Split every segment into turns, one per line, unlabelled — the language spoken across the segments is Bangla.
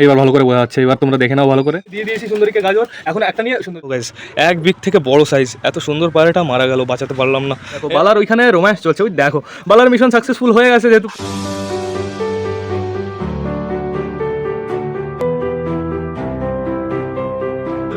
এইবার ভালো করে বোঝা যাচ্ছে এবার তোমরা দেখে নাও ভালো করে।
দিয়ে দিয়েছি সুন্দরীকে গাজর এখন একটা নিয়ে সুন্দর।
গাইজ এক বিগ থেকে বড় সাইজ এত সুন্দর পায়রাটা মারা গেল বাঁচাতে পারলাম না।
দেখো বালার ওইখানে রোম্যান্স চলছে ওই দেখো। বালার মিশন সাকসেসফুল হয়ে গেছে যেহেতু।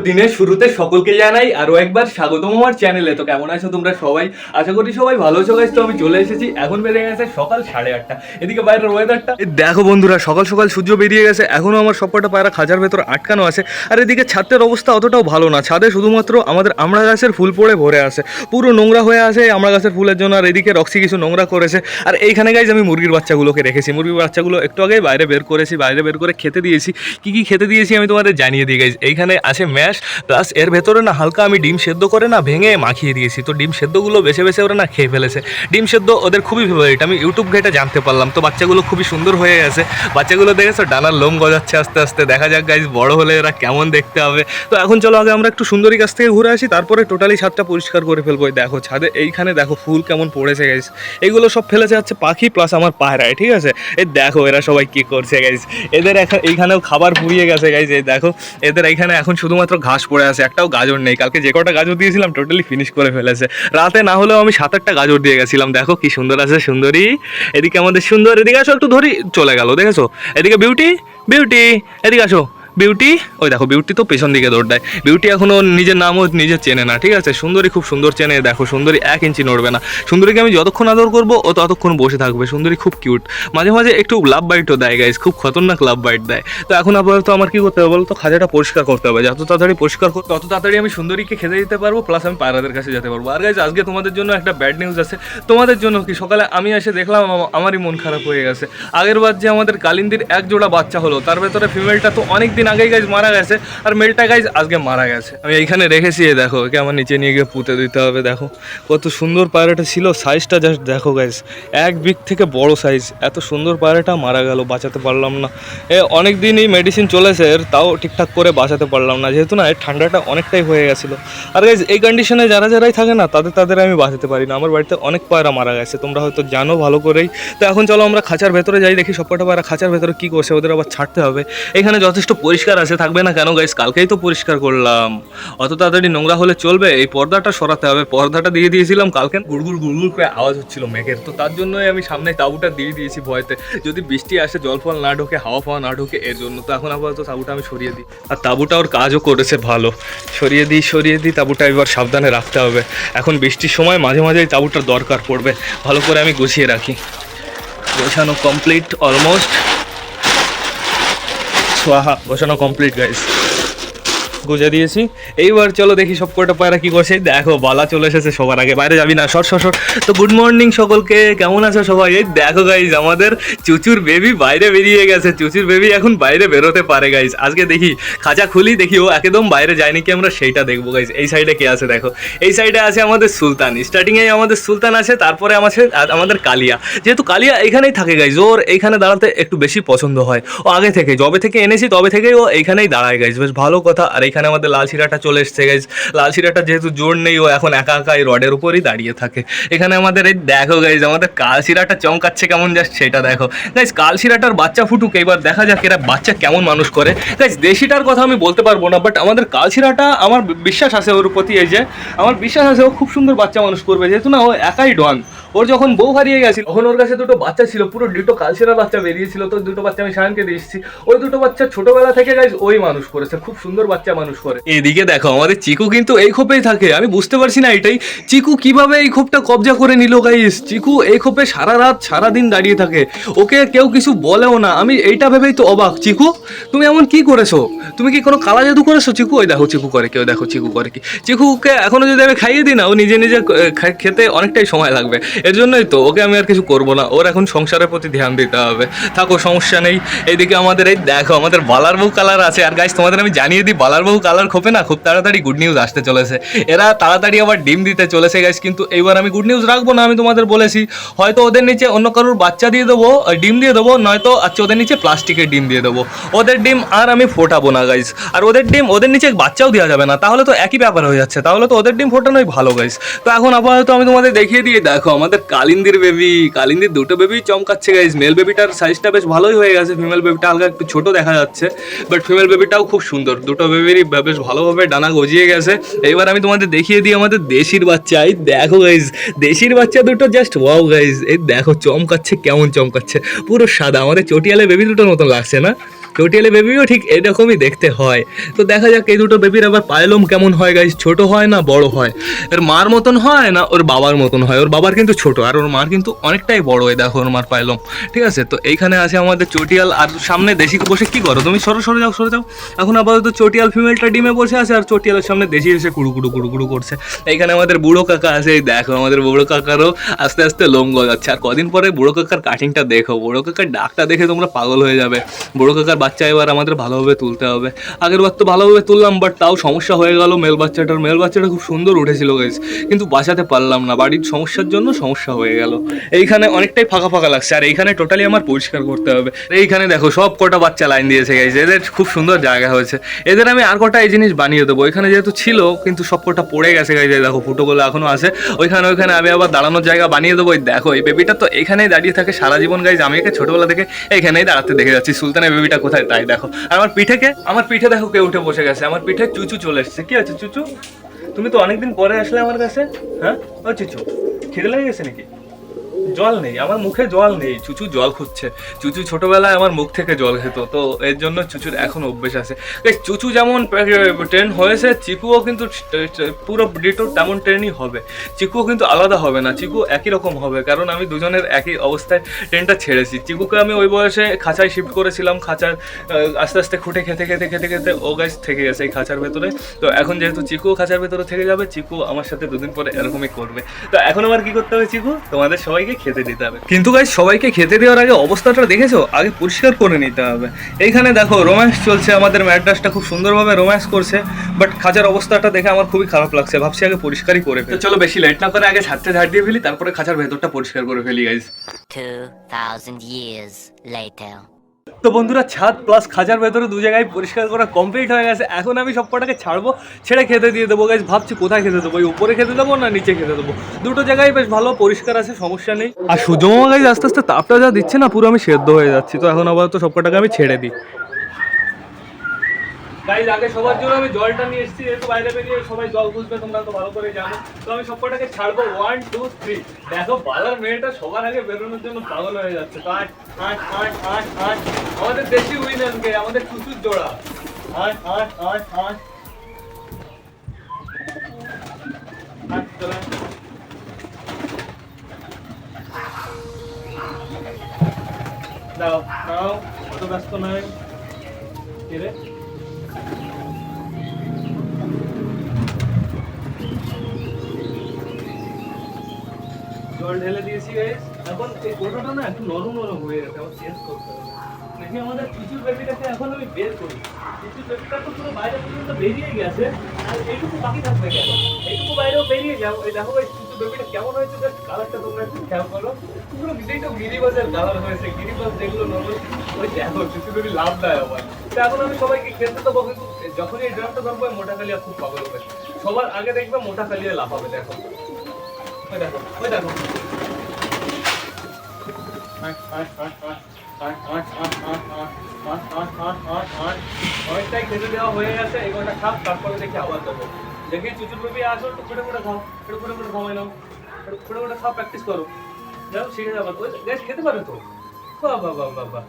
দিনের শুরুতে সকলকে জানাই আরও একবার স্বাগতম আমার চ্যানেলে। তো কেমন আছো তোমরা সবাই? আশা করি সবাই ভালো আছো গাইস তো আমি চলে এসেছি। এখন বেড়ে গেছে সকাল সাড়ে আটটা। এদিকে বাইরের ওয়েদারটা
দেখো বন্ধুরা, সকাল সকাল সূর্য বেরিয়ে গেছে। এখনও আমার সবকটা পায়রা খাঁচার ভেতর আটকানো আছে। আর এদিকে ছাদের অবস্থা অতটাও ভালো না। ছাদে শুধুমাত্র আমাদের আমড়া গাছের ফুল পড়ে ভরে আছে। পুরো নোংরা হয়ে আছে আমড়া গাছের ফুলের জন্য। আর এদিকে রক্সি কিছু নোংরা করেছে। আর এইখানে গাইজ আমি মুরগির বাচ্চাগুলোকে রেখেছি। মুরগির বাচ্চাগুলো একটু আগেই বাইরে বের করেছি, বাইরে বের করে খেতে দিয়েছি। কি কি খেতে দিয়েছি আমি তোমাদের জানিয়ে দিই গাইজ এইখানে আছে ম্যাশ প্লাস এর ভেতরে না হালকা আমি ডিম সেদ্ধ করে না ভেঙে মাখিয়ে দিয়েছি। তো ডিম সেদ্ধগুলো বেছে বেছে ওরা না খেয়ে ফেলেছে। ডিম সেদ্ধ ওদের খুবই ফেভারিট আমি ইউটিউব ঘেটে জানতে পারলাম। তো বাচ্চাগুলো খুবই সুন্দর হয়ে গেছে। বাচ্চাগুলো দেখেছ? ডানার লোম গজাচ্ছে আস্তে আস্তে। দেখা যাক গাইজ বড় হলে এরা কেমন দেখতে হবে। তো এখন চলো আগে আমরা একটু সুন্দরী কাছ থেকে ঘুরে আসি। তারপরে টোটালি ছাদটা পরিষ্কার করে ফেলব। দেখো ছাদে, এইখানে দেখো ফুল কেমন পড়েছে গাইজ এইগুলো সব ফেলেছে হচ্ছে পাখি প্লাস আমার পায়রায় ঠিক আছে? এই দেখো এরা সবাই কি করছে গাইজ এদের এখন এইখানেও খাবার পুড়িয়ে গেছে গাইজ এই দেখো, এদের এইখানে এখন শুধুমাত্র ঘাস পড়ে আছে, একটাও গাজর নেই। কালকে যে কটা গাজর দিয়েছিলাম টোটালি ফিনিশ করে ফেলেছে। রাতে না হলেও আমি সাত আটটা গাজর দিয়ে গেছিলাম। দেখো কি সুন্দর আছে সুন্দরী। এদিকে আমাদের সুন্দর, এদিকে আসো, একটু ধরি, চলে গেল, দেখেছ? এদিকে বিউটি বিউটি এদিকে আসো। বিউটি? ওই দেখো, বিউটি তো পেছন দিকে দৌড় দেয়। বিউটি এখনও নিজের নামও নিজে চেনে না, ঠিক আছে? সুন্দরী খুব সুন্দর চেনে, দেখো, সুন্দরী এক ইঞ্চি নড়বে না। সুন্দরীকে আমি যতক্ষণ আদর করব, ও ততক্ষণ বসে থাকবে। সুন্দরী খুব কিউট মাঝে মাঝে একটু লাভ বাইটও দেয় গাইজ খুব খতরনাক লাভ বাইট দেয়। তো এখন আপাতত আমার কি করতে হবে বলো তো? খাজাটা পরিষ্কার করতে হবে। যত তাড়াতাড়ি পরিষ্কার করতে, তত তাড়াতাড়ি আমি সুন্দরীকে খেতে দিতে পারব প্লাস আমি পায়রাদের কাছে যেতে পারব। আর গাইজ আজকে তোমাদের জন্য একটা ব্যাড নিউজ আছে। তোমাদের জন্য কি? সকালে আমি এসে দেখলাম আমারই মন খারাপ হয়ে গেছে। আগের বার যে আমাদের কালিন্দির এক জোড়া বাচ্চা হলো, তার ভেতরে ফিমেলটা তো অনেক আগেই গাইজ মারা গেছে আর মেলটা গাইজ আজকে মারা গেছে। আমি এইখানে রেখেছি দেখো, একে আমার নিচে নিয়ে গিয়ে পুঁতে দিতে হবে, দেখো। কত সুন্দর পায়রাটা ছিল সাইজটা জাস্ট দেখো গাইজ এক বিগ থেকে বড় সাইজ এত সুন্দর পায়রাটা মারা গেল, বাঁচাতে পারলাম না। এ অনেক দিনই মেডিসিন চলেছে, এর তাও ঠিকঠাক করে বাঁচাতে পারলাম না, যেহেতু না ঠান্ডাটা অনেকটাই হয়ে গেছিল। আর গাইজ এই কন্ডিশনে যারা যারাই থাকে না, তাদের তাদের আমি বাঁচাতে পারি না। আমার বাড়িতে অনেক পায়রা মারা গেছে, তোমরা হয়তো জানো ভালো করেই। তো এখন চলো আমরা খাঁচার ভেতরে যাই, দেখি সবকটা পায়রা খাঁচার ভেতরে কী করছে, ওদের আবার ছাড়তে হবে। এখানে যথেষ্ট পরিষ্কার আছে, থাকবে না কেন গাইস কালকেই তো পরিষ্কার করলাম। অত তাড়াতাড়ি নোংরা হলে চলবে? এই পর্দাটা সরাতে হবে। পর্দাটা দিয়ে দিয়েছিলাম কালকে। গুড়গুড় গুড়গুড় করে আওয়াজ হচ্ছিল মেঘের। তো তার জন্যই আমি সামনে তাবুটা দিয়ে দিয়েছি ভয়তে। যদি বৃষ্টি আসে, জল ফল না ঢোকে, হাওয়া ফাওয়া না ঢোকে, এর জন্য। তো এখন আপাতত তাবুটা আমি সরিয়ে দিই। আর তাবুটা ওর কাজও করেছে ভালো। সরিয়ে দিই সরিয়ে দিই, তাবুটা এবার সাবধানে রাখতে হবে। এখন বৃষ্টির সময় মাঝে মাঝে এই তাবুটার দরকার পড়বে। ভালো করে আমি গুছিয়ে রাখি। গোছানো কমপ্লিট অলমোস্ট সোয়াহা গোছানো কমপ্লিট গাইস গুজে দিয়েছি। এইবার চলো দেখি সব কটা পায়রা কি করছে। দেখো, বালা চলে এসেছে, সবার আগে। বাইরে যাবি না, সর সর তো গুড মর্নিং সকলকে, কেমন আছো সবাই? এই দেখো গাইজ আমাদের চুচুর বেবি বাইরে বেরিয়ে গেছে। চুচুর বেবি এখন বাইরে বেরোতে পারে গাইজ আজকে দেখি, খাঁচা খুলি, দেখি ও একদম বাইরে যায়নি কি আমরা সেইটা দেখব গাইজ এই সাইডে কে আছে, দেখো। এই সাইডে আছে আমাদের সুলতান। স্টার্টিংয়ে আমাদের সুলতান আছে, তারপরে আমার আমাদের কালিয়া। যেহেতু কালিয়া এখানেই থাকে গাইজ ওর এইখানে দাঁড়াতে একটু বেশি পছন্দ হয়। ও আগে থেকে, যবে থেকে এনেছি, তবে থেকেই ও এইখানেই দাঁড়ায় গাইজ বেশ ভালো কথা। আর এইখানে আমাদের লাল শিরাটা চলে এসছে গাইজ লাল শিরাটা যেহেতু জোর নেই, ও এখন একা একা এই রডের উপরই দাঁড়িয়ে থাকে। এখানে আমাদের এই দেখো গাইজ আমাদের কাল শিরাটা চমকাচ্ছে কেমন জাস্ট সেটা দেখো। গাইজ কাল শিরাটার বাচ্চা ফুটুক, এবার দেখা যাক এরা বাচ্চা কেমন মানুষ করে। গাইজ দেশিটার কথা আমি বলতে পারব না বাট আমাদের কাল শিরাটা, আমার বিশ্বাস আছে ওর প্রতি এই যে, আমার বিশ্বাস আছে ও খুব সুন্দর বাচ্চা মানুষ করবে, যেহেতু না ও একাই ডন। ওর যখন বউ হারিয়ে গেছিল, তখন ওর কাছে দুটো বাচ্চা ছিল, পুরো দুটো কালচেরা বাচ্চা বেরিয়েছিল, তো দুটো বাচ্চা আমি সায়নকে দিয়ে এসেছি। ওই দুটো বাচ্চা ছোটবেলা থেকে গাইজ ওই মানুষ করেছে, খুব সুন্দর বাচ্চা মানুষ করে। এদিকে দেখো, আমাদের চিকু কিন্তু এই খোপেই থাকে। আমি বুঝতে পারছি না এটাই। চিকু কীভাবে এই খোপটা কবজা করে নিল গাইস চিকু এই খোপে সারা রাত, সারা দিন দাঁড়িয়ে থাকে। ওকে কেউ কিছু বলেও না। আমি এইটা ভেবেই তো অবাক। চিকু, তুমি এমন কি করেছ? তুমি কি কোনো কালা জাদু করেছ? চিকু, ওই দেখো, চিকু করে কেউ, দেখো, চিকু করে কি? চিকুকে এখনও যদি আমি খাইয়ে দিই না, ও নিজে নিজে খেতে অনেকটাই সময় লাগবে। এর জন্যই তো ওকে আমি আর কিছু করব না। ওর এখন সংসারের প্রতি ধ্যান দিতে হবে। থাকো, সমস্যা নেই। এইদিকে আমাদের, এই দেখো, আমাদের বালার বউ কালার আছে। আর গাইস তোমাদের আমি জানিয়ে দিই, বালার বউ জামাইবাবু কালার খোপে না, খুব তাড়াতাড়ি গুড নিউজ আসতে চলেছে। এরা তাড়াতাড়ি আবার ডিম দিতে চলেছে গাইস কিন্তু এইবার আমি গুড নিউজ রাখব না, আমি তোমাদের বলেছি। হয়তো ওদের নিচে অন্য কারোর বাচ্চা দিয়ে দেবো ডিম দিয়ে দেবো, নয়তো আচ্ছা ওদের নিচে প্লাস্টিকের ডিম দিয়ে দেবো। ওদের ডিম আর আমি ফোটাবো না গাইস আর ওদের ডিম, ওদের নিচে বাচ্চাও দেওয়া যাবে না, তাহলে তো একই ব্যাপার হয়ে যাচ্ছে, তাহলে তো ওদের ডিম ফোটানোই ভালো গাইস তো এখন আপাতত আমি তোমাদের দেখিয়ে দিয়ে দেখো আমাদের কালিন্দির বেবি কালিন্দির দুটো বেবি চমকাচ্ছে গাইস মেল বেবিটার সাইজটা বেশ ভালোই হয়ে গেছে ফিমেল বেবিটা হালকা একটু ছোট দেখা যাচ্ছে বাট ফিমেল বেবিটাও খুব সুন্দর, দুটো বেবিরই বেশ ভালোভাবে ডানা গজিয়ে গেছে। এবার আমি তোমাদের দেখিয়ে দিই আমাদের দেশির বাচ্চা। এই দেখো গাইজ দেশির বাচ্চা দুটো জাস্ট ওয়াও গাইজ এই দেখো, চমকাচ্ছে, কেমন চমকাচ্ছে। পুরো সাদা, আমাদের চটিয়ালে বেবি দুটোর মতন লাগছে না? চটিয়ালে বেবিও ঠিক এরকমই দেখতে হয়। তো দেখা যাক এই দুটো বেবির আবার পায়লম কেমন হয় গাইস ছোট হয় না বড় হয়? এর মার মতন হয় না ওর বাবার মতন হয়? ওর বাবার কিন্তু ছোট, আর ওর মার কিন্তু অনেকটাই বড় এই দেখো ওর মার পায়লম ঠিক আছে? তো এইখানে আছে আমাদের চটিয়াল, আর সামনে দেশি বসে কি করো? তুমি সরো, সরে যাও সরে যাও। এখন আপাতত চটিয়াল ফিমেলটা ডিমে বসে আছে, আর চটিয়ালের সামনে দেশি এসে কুড়ু কুড়ু কুড়ু কুড়ু করছে। এইখানে আমাদের বুড়ো কাকা আছে দেখো আমাদের বুড়ো কাকারও আস্তে আস্তে লোম গজাচ্ছে। আর কদিন পরে বুড়ো কাকার কাটিংটা দেখো। বুড়ো কাকার ডাকটা দেখে তোমরা পাগল হয়ে যাবে। বুড়ো কাকার বাচ্চা এবার আমাদের ভালোভাবে তুলতে হবে। আগের বার তো ভালোভাবে তুললাম বাট তাও সমস্যা হয়ে গেল। মেল বাচ্চাটার মেল বাচ্চাটা খুব সুন্দর উঠেছিল গাইজ কিন্তু বাঁচাতে পারলাম না। বাড়ির সমস্যার জন্য সমস্যা হয়ে গেল। এইখানে অনেকটাই ফাঁকা ফাঁকা লাগছে। আর এইখানে টোটালি আমার পরিষ্কার করতে হবে। এইখানে দেখো, সব কটা বাচ্চা লাইন দিয়েছে গাইজ এদের খুব সুন্দর জায়গা হয়েছে। এদের আমি আর কটা এই জিনিস বানিয়ে দেবো। এখানে যেহেতু ছিল, কিন্তু সব কটা পড়ে গেছে গাইজ দেখো ফুটোগুলো এখনও আছে। ওইখানে ওইখানে আমি আবার দাঁড়ানোর জায়গা বানিয়ে দেবো। দেখো, এই বেবিটা তো এখানেই দাঁড়িয়ে থাকে সারা জীবন গাইজ আমি একে ছোটোবেলা থেকে এইখানেই দাঁড়াতে দেখে যাচ্ছি। সুলতানের বেবিটা কোথায়? তাই দেখো। আর আমার পিঠে কে? আমার পিঠে দেখো কে উঠে বসে গেছে। আমার পিঠে চুচু চলে এসেছে। কি আছে চুচু? তুমি তো অনেকদিন পরে আসলে আমার কাছে হ্যাঁ? ও চুচু, খিদে লেগে গেছে নাকি? জল নেই, আমার মুখে জল নেই, চুচু জল খুঁজছে। চুচু ছোটবেলায় আমার মুখ থেকে জল খেত, তো এর জন্য চুচুর এখন অভ্যেস আছে। চুচু যেমন ট্রেন হয়েছে, চিকুও কিন্তু পুরো ডিটো তেমন ট্রেনই হবে। চিকুও কিন্তু আলাদা হবে না, চিকু একই রকম হবে, কারণ আমি দুজনের একই অবস্থায় ট্রেনটা ছেড়েছি। চিকুকে আমি ওই বয়সে খাঁচায় শিফট করেছিলাম, খাঁচার আস্তে আস্তে খুঁটে খেতে খেতে খেতে খেতে ও গাছ থেকে গেছে এই খাঁচার ভেতরে। তো এখন যেহেতু চিকুও খাঁচার ভেতরে থেকে যাবে, চিকু আমার সাথে দুদিন পরে এরকমই করবে। তো এখন আমার কি করতে হবে চিকু? তোমাদের সবাইকে খেতে দিতে হবে। কিন্তু গাইজ সবাইকে খেতে দেওয়ার আগে অবস্থাটা দেখেছ? আগে পরিষ্কার করে নিতে হবে। এইখানে দেখো রোম্যান্স চলছে আমাদের ম্যাড্রাসটা খুব সুন্দরভাবে রোম্যান্স করছে বাট খাঁচার অবস্থাটা দেখে আমার খুবই খারাপ লাগছে। ভাবছি আগে পরিষ্কারই করে ফেলি। চলো বেশি লেট না করে আগে ছাড়তে ঝাড় দিয়ে ফেলি তারপরে খাঁচার ভেতরটা পরিষ্কার করে ফেলি গাইজ
2,000 years later.
তো বন্ধুরা, ছাদ প্লাস খাঁচার ভেতরে দু জায়গায় পরিষ্কার করা কমপ্লিট হয়ে গেছে। এখন আমি সব কটাকে ছাড়বো, ছেড়ে খেতে দিয়ে দেবো। গাইজ ভাবছি কোথায় খেতে দেবো? ওই উপরে খেতে দেবো না নিচে খেতে দেবো? দুটো জায়গায় বেশ ভালো পরিষ্কার আছে, সমস্যা নেই। আর সুজমা গাইজ আস্তে আস্তে তাপটা যা দিচ্ছে না, পুরো আমি সেদ্ধ হয়ে যাচ্ছি। তো এখন আবার তো সব কটাকে আমি ছেড়ে দিই। গাইজ আগে সবার জন্য আমি জলটা নিয়ে এসেছি একটু বাইরে বেরিয়ে সবাই জল বুঝবে তোমরা তো ভালো করে জানো। তো আমি সব কটাকে ছাড়বো। ওয়ান টু থ্রি দেখো বালার মেয়েটা সবার আগে বেরোনোর জন্য পাগল হয়ে যাচ্ছে। আট আট আট আট আমাদের দেশি উইনারকে আমাদের চুচুর জোড়া। আয়। দাও দাও, অত ব্যস্ত নয় জল ঢেলে দিয়েছি গাইস এখন এই গোটাটা না একটু নরম নরম হয়ে গেছে আমার চেঞ্জ করতে হবে। দেখি আমাদের চুচুর বেবিটাকে এখন আমি বের করি? বেবিটা তো পুরো বাইরে পর্যন্ত বেরিয়ে গেছে, আর এইটুকু বাকি থাকবে কেন? এইটুকু বাইরেও বেরিয়ে যাও, এই দেখো এই বেবিটা কেমন হয়েছে, জাস্ট কালারটা তোমরা একটু খেয়াল করো। পুরো বিজয়টা গিরিবাজের কালার হয়েছে, গিরিবাজ যেগুলো নর্মাল ওই দেখো চুচুর বেবি লাভ দেয় আবার তো এখন আমি সবাইকে খেলতে দেবো, কিন্তু যখনই এই ড্রামটা ধরবো মোটা কালিয়া খুব পাগল হবে। সবার আগে দেখবে মোটা কালিয়া লাফাবে, দেখো। ওই দেখো ওই দেখো। অনেকটাই দেওয়া হয়ে গেছে তারপরে দেবো দেখি আসো একটু নাও একটু প্র্যাকটিস করো খেতে তো বাহ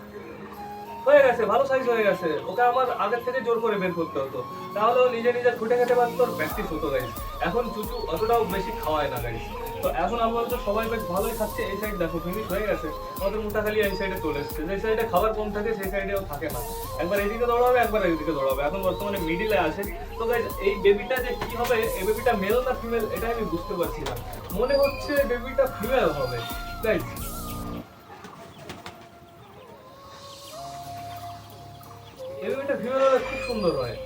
হয়ে গেছে ভালো সাইজ হয়ে গেছে ওকে আমার আগের থেকে জোর করে বের করতে হতো তাহলে ও নিজে নিজে ছুটে খেতে পারতো প্র্যাকটিস হতো গাইস এখন চুচু অতটাও বেশি খাওয়ায় না গাইস তো এখন আপাতত সবাই বেশ ভালোই খাচ্ছে, এই সাইড দেখো ফিনিশ হয়ে গেছে। আমাদের মোটা এই সাইডে চলে এসছে। যে সাইডে খাবার কম থাকে, সেই সাইডেও থাকে না। একবার এদিকে দৌড়াবে, একবার এদিকে দৌড়াবে। এখন বর্তমানে মিডিলে আছে। তো গাইজ এই বেবিটা যে কি হবে, এই বেবিটা মেল না ফিমেল এটা আমি বুঝতে পারছি না। মনে হচ্ছে বেবিটা ফিমেল হবে। গাইজ খুব সুন্দর হয়।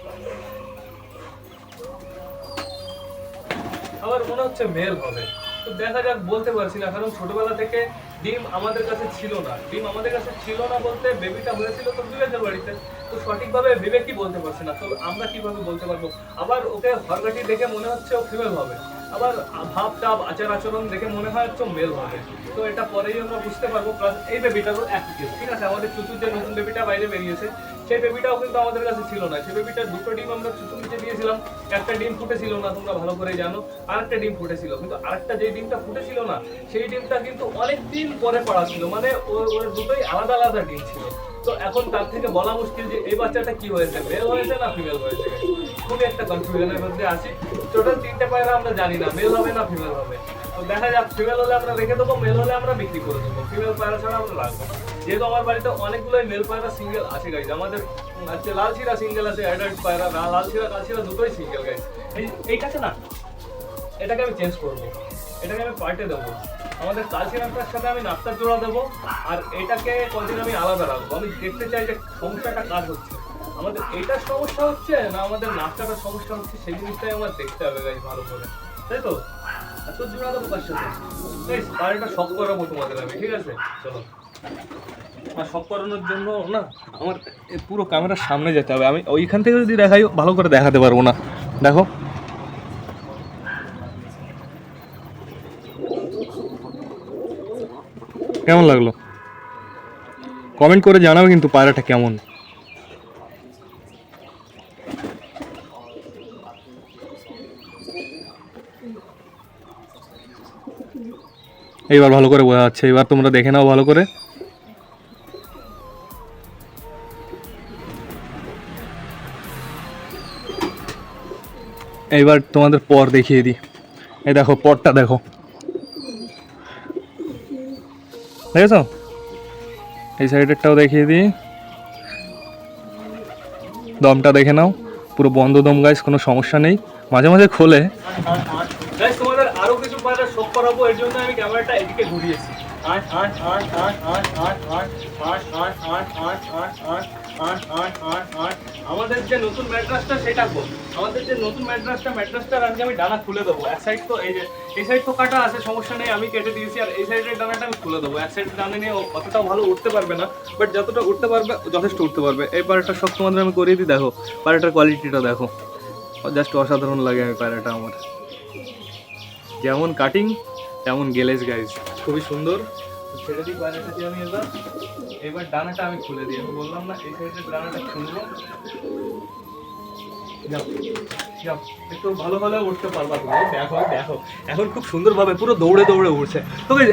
আবার মনে হচ্ছে মেল হবে। তো দেখা যাক, বলতে পারছি না, কারণ ছোটবেলা থেকে ডিম আমাদের কাছে ছিল না। ডিম আমাদের কাছে ছিল না বলতে বেবিটা হয়েছিল তো বিবেকের বাড়িতে। তো সঠিকভাবে বিবেকই বলতে পারছি না? তো আমরা কীভাবে বলতে পারব? আবার ওকে হরগাটি দেখে মনে হচ্ছে ও ফিমেল হবে। আবার ভাব টাব আচার আচরণ দেখে মনে হয় হচ্ছে মেল হবে। তো এটা পরেই আমরা বুঝতে পারব প্লাস এই বেবিটারও কেস ঠিক আছে, আমাদের চুচুর যে নতুন বেবিটা বাইরে বেরিয়েছে। সেই বেবিটাও কিন্তু আমাদের কাছে ছিল না। সেই বেবিটার দুটো ডিম আমরা নিচে দিয়েছিলাম, একটা ডিম ফুটেছিল না, তোমরা ভালো করে জানো, আরেকটা ডিম ফুটেছিল। কিন্তু আরেকটা যে ডিমটা ফুটেছিল না, সেই ডিমটা কিন্তু অনেক দিন পরে পড়া ছিল মানে ওর ওর দুটোই আলাদা আলাদা ডিম ছিল। তো এখন তার থেকে বলা মুশকিল যে এই বাচ্চাটা কি হয়েছে মেল হয়েছে না ফিমেল হয়েছে? খুবই একটা কনফিউশনের মধ্যে আছি। টোটাল তিনটে পায়রা আমরা জানি না মেল হবে না ফিমেল হবে। দেখা যাক ফিমেল হলে আমরা রেখে দেবো মেল হলে আমরা বিক্রি করে দেবো। ফিমেল পায়রা ছাড়া আমরা রাখব। যেহেতু আমার বাড়িতে অনেকগুলোই মেল পায়রা সিঙ্গেল আছে গাইজ আমাদের আছে লাল শিরা সিঙ্গেল আছে অ্যাডাল্ট পায়রা লাল শিরা কাল শিরা দুটোই সিঙ্গেল গাইজ এই, এইটাকে না, এটাকে আমি চেঞ্জ করব। এটাকে আমি পাল্টে দেবো। আমাদের কালচি নাস্তার সাথে আমি নাস্তার জোড়া দেবো, আর এটাকে কদিন আমি আলাদা রাখব। আমি দেখতে চাই যে সমস্যাটা কাজ হচ্ছে। আমাদের এইটার সমস্যা হচ্ছে না আমাদের নাস্তাটার সমস্যা হচ্ছে, সেই জিনিসটাই আমার দেখতে হবে গাইজ ভালো করে। তাই তো? বাড়িটা শখ করাবো ঠিক আছে? চলো।
আর সব করানোর জন্য না, আমার পুরো ক্যামেরার সামনে যেতে হবে। আমি ওইখান থেকে যদি দেখাই, ভালো করে দেখাতে পারব না। দেখো। কেমন লাগল? কমেন্ট করে জানাবে কিন্তু পায়রাটা কেমন। এইবার ভালো করে বোঝা যাচ্ছে। এবার তোমরা দেখে নাও ভালো করে। এইবার তোমাদের পর দেখিয়ে দিই। এই দেখো, পরটা দেখো। দেখেছ? এই সাইডেরটাও দেখিয়ে দিই। দমটা দেখে নাও। পুরো বন্ধ দম গাইস কোনো সমস্যা নেই। মাঝে মাঝে খোলে
গাইস তোমাদের আরও কিছু করাবো এর জন্য আমি ক্যামেরাটা এদিকে ঘুরিয়েছি আট আট আট আট আট আট আট আট আট আট আট আট আট আট আট আট আট আমাদের যে নতুন ম্যাট্রাসটা সেটা বল আমাদের যে নতুন ম্যাট্রাসটা ম্যাট্রাসটার আজকে আমি ডানা খুলে দেবো এক সাইড তো এই যে এই সাইড তো কাটা আছে সমস্যা নেই আমি কেটে দিয়েছি আর এই সাইডের ডানাটা আমি খুলে দেবো এক সাইড ডানা নিয়ে ও অতটাও ভালো উঠতে পারবে না বাট যতটা উঠতে পারবে যথেষ্ট উঠতে পারবে এই পাড়াটা সব তোমাদের আমি করিয়ে দিই দেখো পাড়াটার কোয়ালিটিটা দেখো জাস্ট অসাধারণ লাগে আমি পায়রাটা আমার যেমন কাটিং তেমন গেলেজ গাইজ খুবই সুন্দর। ছেড়ে দিই থেকে আমি এবার। এবার ডানাটা আমি খুলে দিই। আমি বললাম না, এই সাইডের ডানাটা খুলবো। এখন খুব সুন্দরভাবে পুরো দৌড়ে দৌড়ে উঠছে।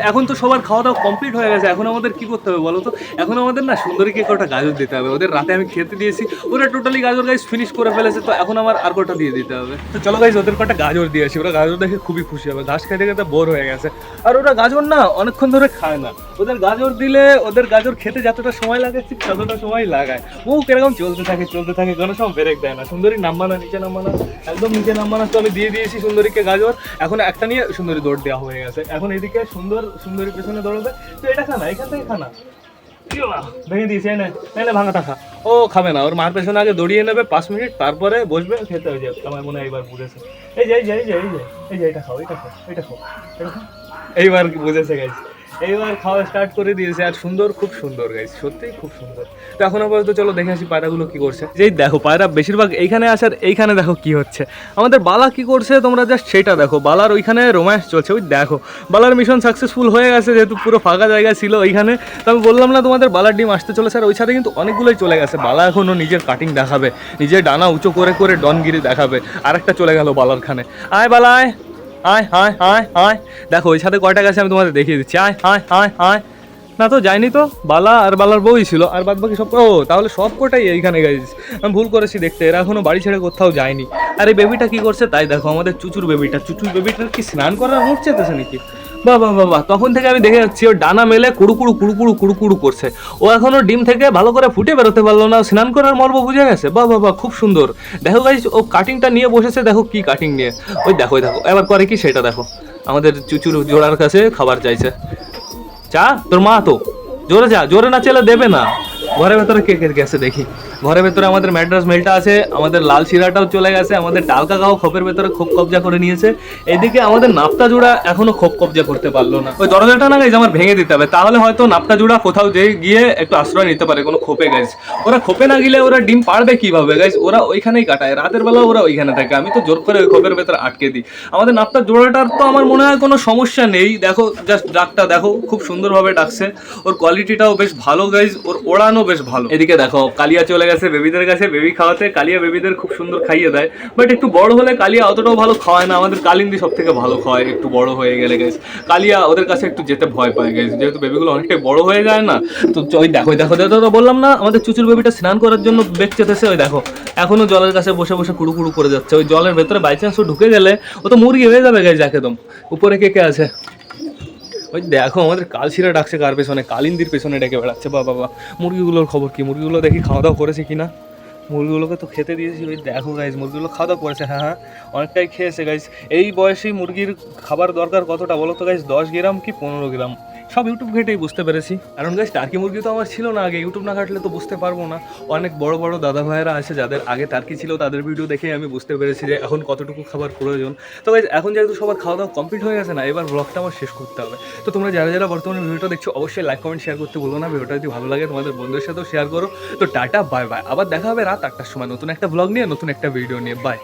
এখন তো সবার খাওয়া দাওয়া কমপ্লিট হয়ে গেছে। এখন আমাদের কি করতে হবে বলো তো? এখন আমাদের না সুন্দরীকে কটা গাজর দিতে হবে। ওদের রাতে আমি খেতে দিয়েছি। ওরা টোটালি গাজর গাইজ ফিনিশ করে ফেলেছে। তো এখন আমার আর কটা দিয়ে দিতে হবে? তো চলো গাইজ ওদের কটা গাজর দিয়েছি ওরা গাজর দেখে খুবই খুশি হবে। ঘাস খেতে খেতে বোর হয়ে গেছে। আর ওরা গাজর না অনেকক্ষণ ধরে খায় না। ওদের গাজর দিলে ওদের গাজর খেতে যতটা সময় লাগে, ঠিক ততটা সময় লাগায়। ও কীরকম চলতে থাকে চলতে থাকে। কোনো সময় ব্রেক দেয় না। সুন্দরী নাম্বানা নিচে নাম্বানা একদম নিচে নাম্বানা তো আমি দিয়ে দিয়েছি সুন্দরীকে গাজর। এখন একটা নিয়ে সুন্দরী দৌড় দেওয়া হয়ে গেছে। এখন এদিকে সুন্দর সুন্দরী পেছনে দৌড়বে। তো এটা খানা এখান থেকে খানা। ভেঙে দিয়েছি এনে এনে ভাঙা খা। ও খাবে না ওর মার পেছনে আগে দৌড়িয়ে নেবে পাঁচ মিনিট তারপরে বসবে খেতে হয়ে যাবে। আমার মনে হয় এইবার বুঝেছে। এই যে এই যে এই যে এই যে এই যে এটা খাও এটা খাও এটা খাও এইবার কি বুঝেছে গেছে এইবার খাওয়া স্টার্ট করে দিয়েছে আর সুন্দর, খুব সুন্দর গাইস সত্যিই খুব সুন্দর। তো এখন আপাতত চলো দেখে আসি পায়রাগুলো কি করছে। যেই দেখো, পায়রা বেশিরভাগ এইখানে আসার, এইখানে দেখো কি হচ্ছে। আমাদের বালা কি করছে, তোমরা জাস্ট সেটা দেখো। বালার ওইখানে রোম্যান্স চলছে, ওই দেখো। বালার মিশন সাকসেসফুল হয়ে গেছে, যেহেতু পুরো ফাঁকা জায়গা ছিল ওইখানে। তো আমি বললাম না তোমাদের, বালার ডিম আসতে চলেছে, আর ওই সাথে কিন্তু অনেকগুলোই চলে গেছে। বালা এখনও নিজের কাটিং দেখাবে, নিজের ডানা উঁচু করে করে ডনগিরি দেখাবে। আরেকটা চলে গেল বালার খানে। আয় বালায় আয় হায় হায় আয় দেখো, ওই সাথে কয়টা গেছে আমি তোমাদের দেখিয়ে দিচ্ছি। আয় হায় হায় হায়। না তো, যাইনি তো। বালা আর বালার বউই ছিল, আর বাদ বাকি সব ও, তাহলে সব কটাই এইখানে গেছিস আমি ভুল করেছি দেখতে, এরা এখনও বাড়ি ছেড়ে কোথাও যায়নি। আর এই বেবিটা কি করছে? তাই দেখো, আমাদের চুচুর বেবিটা চুচুর বেবিটার কি স্নান করার মুখ চেতেছে নাকি? বাহ বাহ বাহ তখন থেকে আমি দেখে যাচ্ছি, ও ডানা মেলে কুড়ুকুড়ু কুড়ুকুড়ু কুড়ুকুড়ু কুড়ু কুড়ু কুড়ু করছে। ও এখনও ডিম থেকে ভালো করে ফুটে বেরোতে পারল না স্নান করার মর্ম বুঝে গেছে। বাহ বাহ খুব সুন্দর। দেখো গাইজ ও কাটিংটা নিয়ে বসেছে, দেখো কি কাটিং নিয়ে। ওই দেখো দেখো, এবার করে কি সেটা দেখো। আমাদের চুচুর জোড়ার কাছে খাবার চাইছে। চা? তোর মা তো। জোরে যা, জোরে না চেলে দেবে না। ঘরের ভেতরে কে কে গেছে দেখি। ঘরের ভেতরে আমাদের ম্যাড্রাস মেলটা আছে, আমাদের লাল শিরাটাও চলে গেছে, আমাদের ডাল কাকাও খোপের ভেতরে খোপ কবজা করে নিয়েছে। এদিকে আমাদের নাপ্তা জোড়া এখনও খোপ কবজা করতে পারল না। ওই দরজাটা না গাইজ আমার ভেঙে দিতে হবে, তাহলে হয়তো নাপ্তা জোড়া কোথাও যে গিয়ে একটু আশ্রয় নিতে পারে কোনো খোপে গাইজ। ওরা খোপে না গেলে ওরা ডিম পারবে কীভাবে? গাইজ ওরা ওইখানেই কাটায়, রাতের বেলা ওরা ওইখানে থাকে, আমি তো জোর করে ওই খোপের ভেতরে আটকে দিই। আমাদের নাপ্তার জোড়াটার তো আমার মনে হয় কোনো সমস্যা নেই। দেখো জাস্ট ডাকটা দেখো, খুব সুন্দরভাবে ডাকছে। ওর কোয়ালিটিটাও বেশ ভালো গাইজ ওর ওড়ানো বেশ ভালো। এদিকে দেখো, কালিয়া চলে গেছে বেবিদের কাছে। বেবি খাওয়াতে কালিয়া বেবিদের খুব সুন্দর খাইয়ে দেয়। বাট একটু বড় হলে কালিয়া অতটাও ভালো খাওয়ায় না। আমাদের কালিন্দি সব থেকে ভালো খাওয়ায় একটু বড় হয়ে গেলে গাইজ কালিয়া ওদের কাছে একটু যেতে ভয় পায় গাইজ যেহেতু বেবিগুলো অনেকটাই বড় হয়ে যায় না, তো ওই দেখো দেখো দেখো তো বললাম না, আমাদের চুচুর বেবিটা স্নান করার জন্য বেগ চেতেছে, ওই দেখো। এখনও জলের কাছে বসে বসে কুড়ু কুড়ু করে যাচ্ছে। ওই জলের ভেতরে বাই চান্স ঢুকে গেলে ও তো মুরগি হয়ে যাবে গাইজ একদম। উপরে কে কে আছে? ওই দেখো, আমাদের কালশিরা ডাকছে কার পেছনে? কালিন্দির পেছনে ডেকে বেড়াচ্ছে, বা বাবা মুরগিগুলোর খবর কি? মুরগিগুলো দেখি খাওয়া দাওয়া করেছে কি না? মুরগিগুলোকে তো খেতে দিয়েছি, ওই দেখো গাইজ মুরগিগুলো খাওয়া দাওয়া করেছে হ্যাঁ হ্যাঁ। অনেকটাই খেয়েছে গাইজ এই বয়সেই মুরগির খাবার দরকার কতটা বলো তো গাইজ দশ গ্রাম কি পনেরো গ্রাম? সব ইউটিউব ঘেটেই বুঝতে পেরেছি। কারণ গাইজ টার্কি মুরগি তো আমার ছিল না আগে ইউটিউব না ঘাটলে তো বুঝতে পারব না। অনেক বড় বড় দাদা ভাইয়েরা আছে, যাদের আগে টার্কি ছিল, তাদের ভিডিও দেখে আমি বুঝতে পেরেছি যে এখন কতটুকু খাবার প্রয়োজন। তো গাইজ এখন যেহেতু সবার খাওয়া দাওয়া কমপ্লিট হয়ে গেছে না, এবার ব্লগটা আমার শেষ করতে হবে। তো তোমরা যারা যারা বর্তমানে ভিডিওটা দেখছ, অবশ্যই লাইক কমেন্ট শেয়ার করতে বলো না। ভিডিওটা যদি ভালো লাগে, তোমাদের বন্ধুদের সাথেও শেয়ার করো। তো টাটা বাই বাই আবার দেখা হবে রাত আটটার সময় নতুন একটা ব্লগ নিয়ে, নতুন একটা ভিডিও নিয়ে। বাই